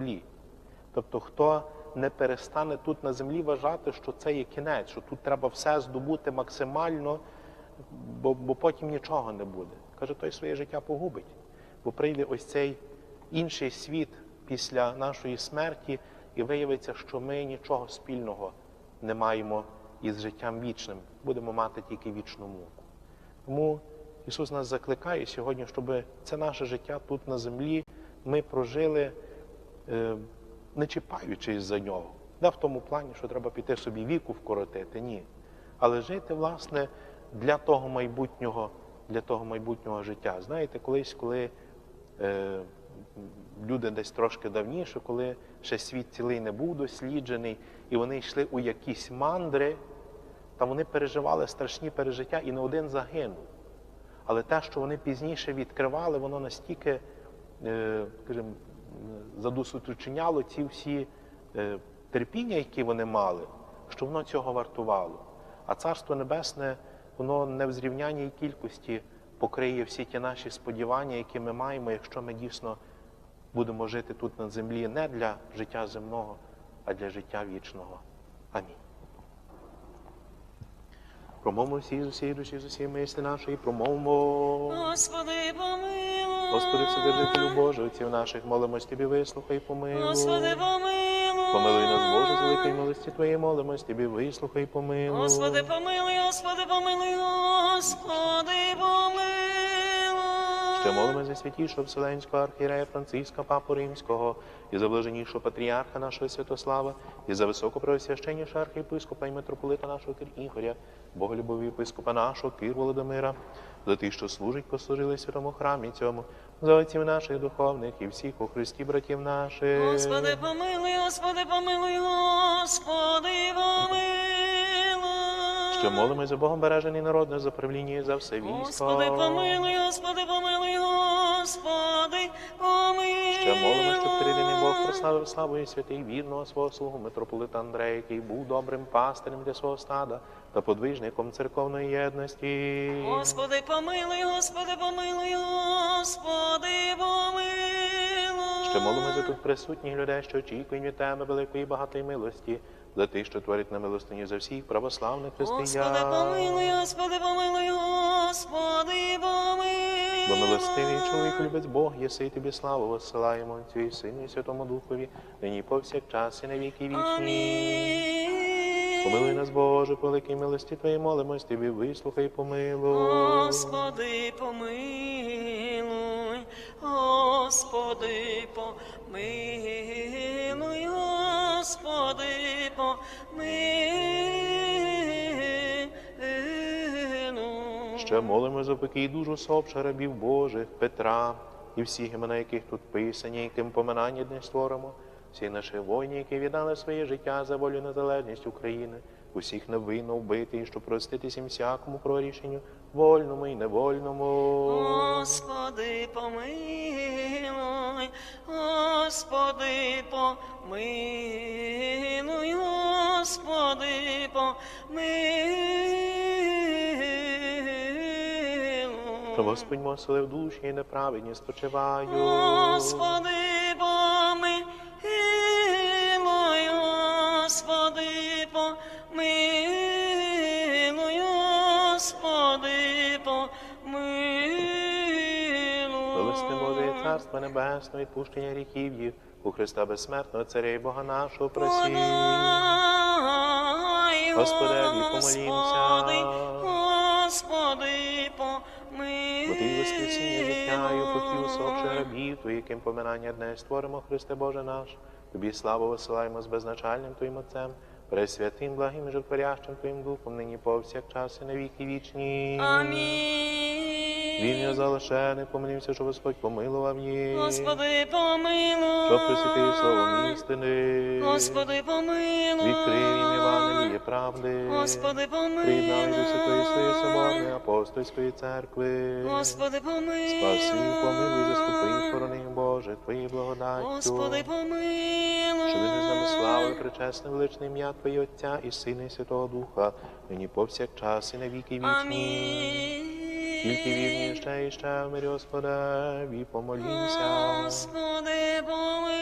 землі. Тобто, хто не перестане тут на землі вважати, що це є кінець, що тут треба все здобути максимально, бо, бо потім нічого не буде. Каже, той своє життя погубить. Бо прийде ось цей інший світ після нашої смерті, і виявиться, що ми нічого спільного не маємо із життям вічним, будемо мати тільки вічну муку. Тому Ісус нас закликає сьогодні, щоб це наше життя тут на землі ми прожили, не чіпаючись за нього. Не в тому плані, що треба піти собі віку вкоротити, ні. Але жити, власне, для того майбутнього, для того майбутнього життя. Знаєте, колись, коли е, люди десь трошки давніше, коли ще світ цілий не був досліджений, і вони йшли у якісь мандри, та вони переживали страшні пережиття, і не один загинув. Але те, що вони пізніше відкривали, воно настільки, е, скажімо, задусучиняло ці всі е, терпіння, які вони мали, що воно цього вартувало. А Царство Небесне, воно не в зрівняній кількості покриє всі ті наші сподівання, які ми маємо, якщо ми дійсно будемо жити тут на землі не для життя земного, а для життя вічного. Амінь. Промовмо всі з усієї душі, з усієї мислі нашої, промовмо. Господи, помилуй. Господи, Вседержителю Боже, отців наших, молимось Тобі, вислухай, помилуй. Господи, помилуй. Помилуй нас, Боже, з великої милості Твоєї, молимось Тобі, вислухай, помилуй. Господи, помилуй, Господи, помилуй, Господи, помилуй. Молимо за святішого Вселенського архієрея Франциска, Папу Римського, і за блаженнішого патріарха нашого Святослава, і за високопреосвященнішого архієпископа і митрополита нашого Кир Ігоря, Боголюбові єпископа нашого Кир Володимира, за тих, що служить, послужили святому храмі цьому, за отців наших духовних і всіх у Христі братів наших. Господи, помилуй, Господи, помилуй, Господи, помилуй. Що молимо за Богом бережений народ, за правління і за все військо. Господи, помилуй, Господи, помилуй, Господи, помилуй. Ще молимо, щоб триєдиний Бог прославив славою святий вірного свого слугу митрополита Андрея, який був добрим пастирем для свого стада та подвижником церковної єдності. Господи, помилуй, Господи, помилуй, Господи, помилуй. Ще молимо за тут присутніх людей, що очікують від тебе великої багатої милості, за тих, що творять на милостині за всіх православних християн. Господи, помилуй, Господи, помилуй, Господи, помилуй. Милостивий чоловік любець Бог, єси і тобі славу воссилаємо Отцю і Сину і Святому Духові, нині повсякчас і на віки вічні. Амінь. Помилуй нас, Боже, по великій милості Твоїй молимось Тобі, вислухай, помилуй. Господи, помилуй, Господи, помилуй, Господи, помилуй. Ще молимо за покій душу совша рабів Божих, Петра і всіх імена, яких тут писані, яким поминання дне створимо, всіх наших воїнів, які віддали своє життя за волю і незалежність України, усіх невинно вбитих, щоб проститись їм всякому прорішенню, вольному і невольному. Господи, помилуй, Господи, помилуй, Господи, помилуй. Господь мосили в душі і неправедні спочиваю. Господи, помилуй, Господи, помилуй, Господи, помилуй. Милости Боже, Царство Небесне, відпущення гріхів їх, у Христа безсмертного Царя і Бога нашого просі. Господи, помолімся. Ти воскресіння життя і упокій усопши рабів, Твої, яким поминання дне створимо, Христе Боже наш. Тобі славу висилаємо з безначальним Твоїм Отцем, пресвятим, благим і жертворящим Твоїм Духом, нині повсякчас і на віки вічні. Амінь. Вільно залишених, помолімся, що Господь помилував їх. Господи, помилуй. Що присвятив словом істини. Господи, помилуй. Відкрив їм Євангеліє правди. Господи, Приєднали до Святої Своєї. Соборної Апостольської церкви. Господи, помилуй. Спаси, помилуй, заступи, хорони, Боже, Твоєю благодаттю. Господи, помилуй. Щоб не з нами славу причесне величне ім'я Твоє Отця і Сина, і Святого Духа, нині повсякчас і на віки вічні. Амінь тільки вірні ще і ще мир, Господеві, помолімся. Господи, помилуй.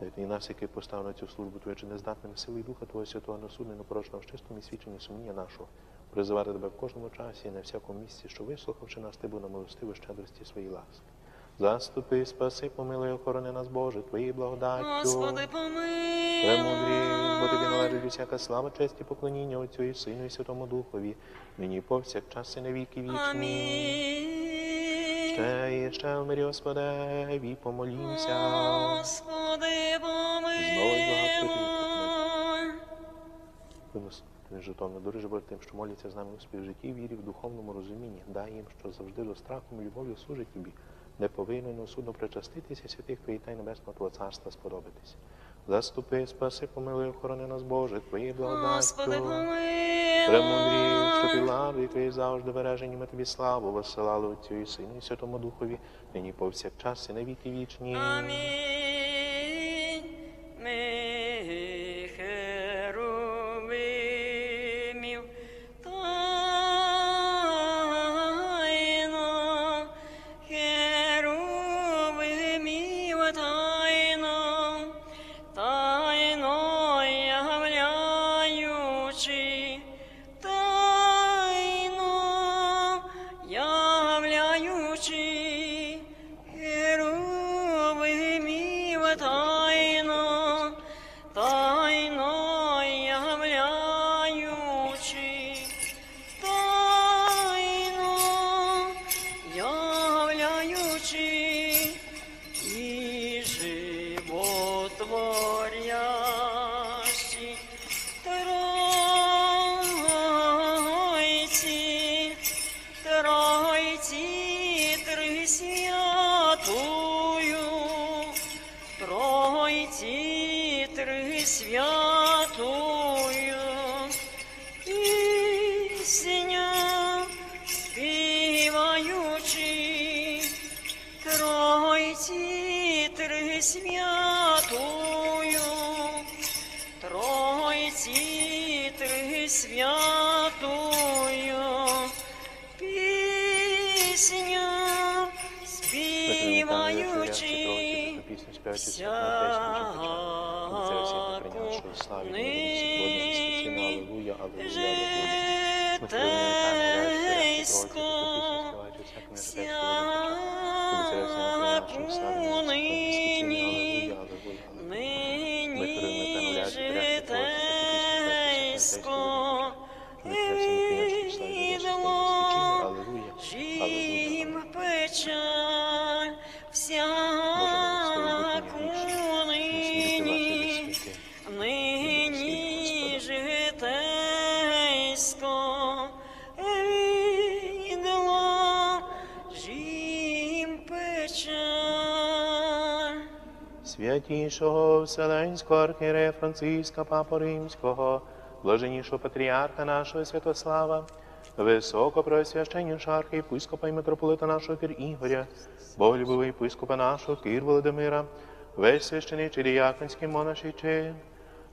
Дай нас, який постав на цю службу, твоє чи нездатним сили духа Твого святого несудне, непорочного чистому і свідчення суміння нашого, призивати тебе в кожному часі і на всякому місці, що вислухавши нас, ти був на милостиву щедрості своїй ласки. Заступи, спаси, помилуй, охорони нас, Боже, Твоєю благодаттю. Господи, помилуй. Премудрій, бо тобі належить усяка слава, честь і поклоніння Отцю і Сину і Святому Духові, нині повсякчас і на віки вічні. Амінь. Ще і ще в мирі Господеві, помолімся. Господи, помилуй. Винос житомно дорожі Боже тим, що моляться з нами у співжитті, вірі, в духовному розумінні. Дай їм, що завжди до страхом і любов'ю служить тобі, не повинен судно причаститися святих привітай небесного Твого царства сподобатися. Заступи, спаси, помилуй, охорони нас, Боже, Господи, благодаттю. помилуй. Премудрій, що ти владу і твої завжди бережені, ми тобі славу висилали Отцю і Сину і Святому Духові, нині повсякчас і на віки вічні. Амінь. Тайно, тайно являючи, тайно являючи, і животворящі. Тройці, Тройці, Трисвятую, Пісню співаючи святу Отця всім прийнявши славі, Аллилуйя, Аллилуйя, Аллилуйя. Ми Святішого Вселенського архієрея Франциска Папа Римського, блаженнішого патріарха нашого Святослава, високопросвященнішого архієпископа і митрополита нашого Кир Ігоря, боголюбивого єпископа нашого Кир Володимира, весь священий діяконський монаший чин,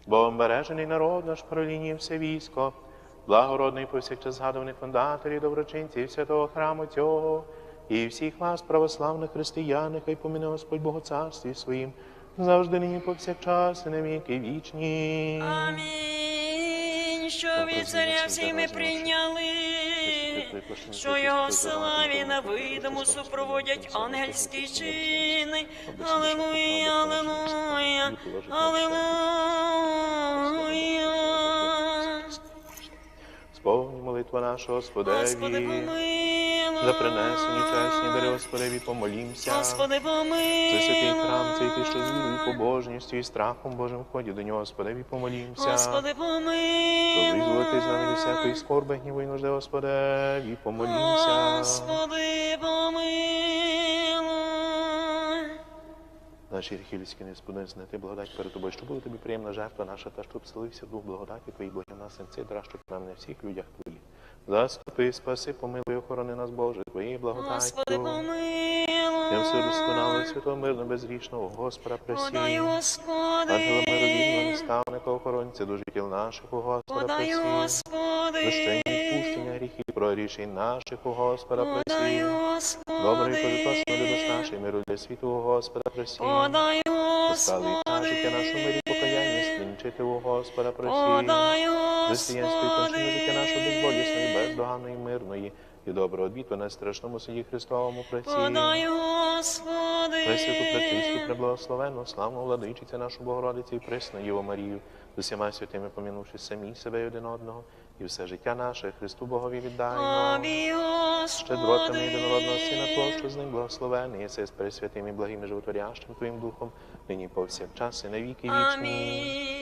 Богом бережений народ наш пролінії все військо, благородний повсякчас згадуваних фундаторів, доброчинців святого храму цього, і всіх вас, православних християн, хай поміне Господь Богоцарстві своїм, завжди нині повсякчас і на віки вічні. Амінь, що від царя всі ми прийняли, що його славі на видиму супроводять ангельські чини. Аллилуйя, аллилуйя, аллилуйя. Сповні молитва наша, Господи, помилуй. За принесені чесні дари Господеві, помолімся. Господи, помилуй. За святий храм, цей ти, що з вірою, побожністю і страхом Божим вході до нього, Господеві, помолімся. Господи, Щоб помилуй. визволити з нами всякої скорби, гніву і нужди, Господеві, помолімся. Господи, помилуй. Наші гріхи людські знайти благодать перед тобою, щоб була тобі приємна жертва наша, та щоб вселився дух благодаті Твої, Боже, на сенці, дра, щоб нам на всіх людях Твоїх. Заступи, спаси, помилуй, охорони нас, Боже, Твоєю благодаттю. Господи, Я все помилуй. досконало, святого, мирно, безгрішного, Господа, Подай, пресій. Господи, Ангела Благодійного наставника охоронця до життів наших у Господа Подай. Господи, і відпущення гріхів, про рішень наших у Господа подай, просі. Господи, Добрий позитошно для душ миру для світу у Господа просі. подай, Постави час життя нашого мирі Господи, покаяння, скінчити у Господа просі. подай, кончини життя нашого Господи, безболісної, бездоганної, мирної і доброго обіту на страшному суді Христовому Господи, Пресвяту, пречисту, преблагословенну, славну владичицю нашу Богородицю і пресну Єву Марію, з усіма святими помінувши самі себе і один одного, і все життя наше Христу Богові віддаємо. Щедротами єдинородного Сина Твого, що з ним благословений, єси з пресвятим і благим і животворящим Твоїм Духом, нині повсякчас і на віки вічні.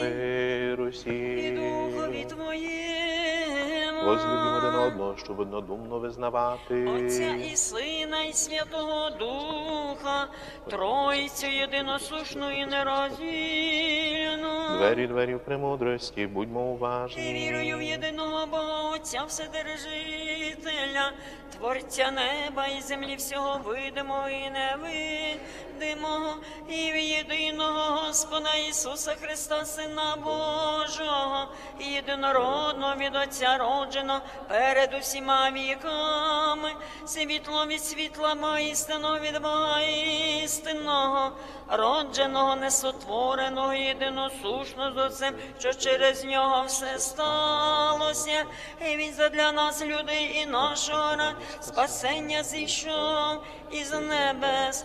Амінь. І. Духові Твоєму. Возлюбімо один одного, щоб однодумно визнавати. Отця і Сина, і Святого Духа, Тройцю єдиносушну і нероздільну. Двері, двері в премудрості, будьмо І уважні. вірую в єдиного Бога Отця Вседержителя, Творця неба і землі всього видимого і невидимого, і в єдиного Господа Ісуса Христа, Сина Божого, єдинородного від Отця роджено перед усіма віками, світло від світла істинного від Бога істинного, родженого, несотвореного, єдиносушно з Отцем, що через нього все сталося, і він задля нас, людей, і нашого спасення зійшов із небес.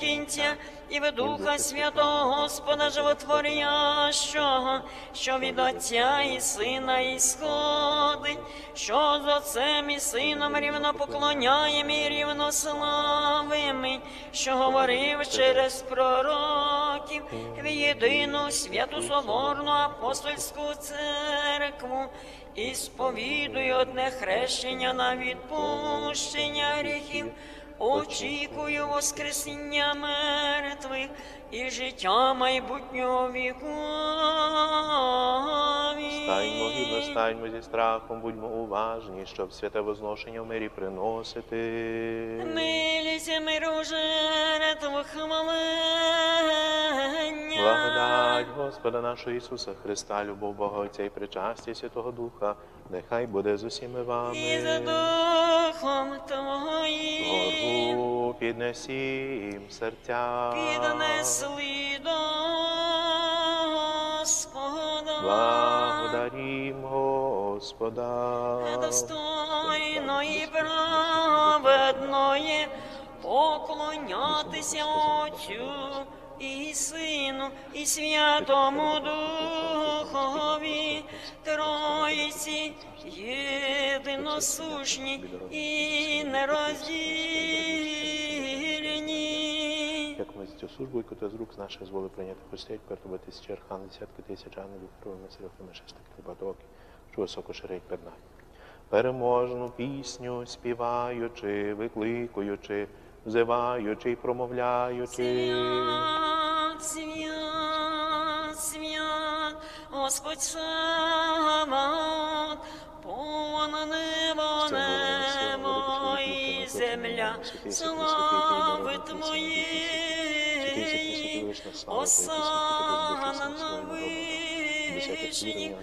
кінця, і в Духа Святого Господа Животворящого, що від Отця і Сина ісходить, що з Отцем і Сином рівно поклоняєм і рівно славимо, що говорив через пророків в єдину святу соборну апостольську церкву і сповідую одне хрещення на відпущення гріхів. Очікую воскресіння мертвих і життя майбутнього віку. Стаймо гідно, стаймо зі страхом, будьмо уважні, щоб святе возношення в мирі приносити. Миліся миру жертву хвалення. Благодать Господа нашого Ісуса Христа, любов Бога Отця і причастя Святого Духа, нехай буде з усіми І за духом Твоїм Гору піднесім серця. піднесли до. Благодарім Господа. достойно і праведної поклонятися Отцю і Сину, і Святому Духові, Троїці, єдиносушні і нероздільні. Як ми цю службу, яку з рук з наших зволи прийняти постять, передоба тисячі архан, десятки тисяч ангелів, кровими серйозними шестики батоки, що високо ширить перед нами. Переможну пісню співаючи, викликуючи, взиваючи і промовляючи. Свят, свят, свят, Господь Саваот, повна небо, небо і земля, слави Твоєї, осана на вишні,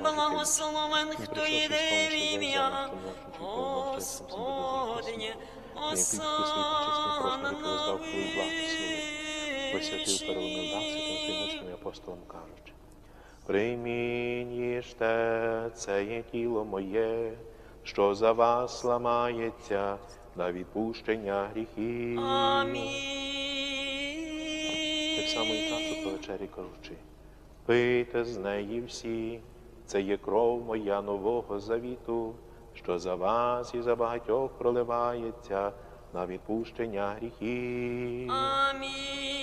благословен, хто йде в ім'я Господнє, осана на вишні. апостолам їжте, це є тіло моє, що за вас ламається на відпущення гріхів. Так само і часу по вечері кажучи. Пийте з неї всі, це є кров моя нового завіту, що за вас і за багатьох проливається на відпущення гріхів. Амінь.